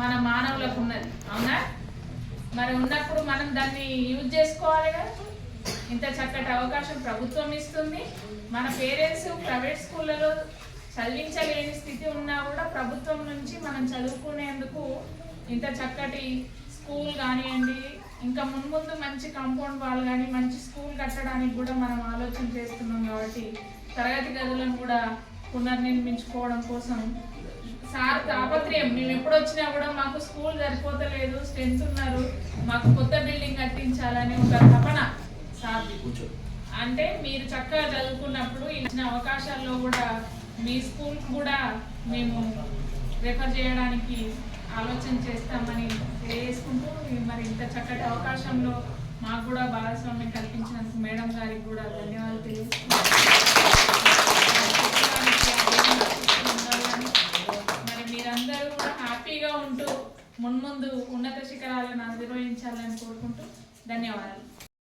మన మానవులకు ఉన్నది. అవునా? మరి ఉన్నప్పుడు మనం దాన్ని యూజ్ చేసుకోవాలి కదా. ఇంత చక్కటి అవకాశం ప్రభుత్వం ఇస్తుంది. మన పేరెంట్స్ ప్రైవేట్ స్కూళ్ళలో చదివించలేని స్థితి ఉన్నా కూడా ప్రభుత్వం నుంచి మనం చదువుకునేందుకు ఇంత చక్కటి స్కూల్ కానివ్వండి ఇంకా మున్ముందు మంచి కాంపౌండ్ వాల్ కానీ మంచి స్కూల్ కట్టడానికి కూడా మనం ఆలోచన చేస్తున్నాం కాబట్టి తరగతి గదులను కూడా పునర్నిర్మించుకోవడం కోసం తాపత్రయం మేము ఎప్పుడు వచ్చినా కూడా మాకు స్కూల్ సరిపోతలేదు స్ట్రెంత్ ఉన్నారు మాకు కొత్త బిల్డింగ్ కట్టించాలని ఒక తపన. సార్ అంటే మీరు చక్కగా చదువుకున్నప్పుడు ఇచ్చిన అవకాశాల్లో కూడా మీ స్కూల్ కూడా మేము రెఫర్ చేయడానికి ఆలోచన చేస్తామని తెలియజేసుకుంటూ మరి ఇంత చక్కటి అవకాశంలో మాకు కూడా భాగస్వామ్యం కల్పించినందుకు మేడం గారికి కూడా ధన్యవాదాలు తెలియజేస్తున్నాను హ్యాపీగా ఉంటూ మున్ముందు ఉన్నత శిఖరాలను అధిరోహించాలని కోరుకుంటూ ధన్యవాదాలు.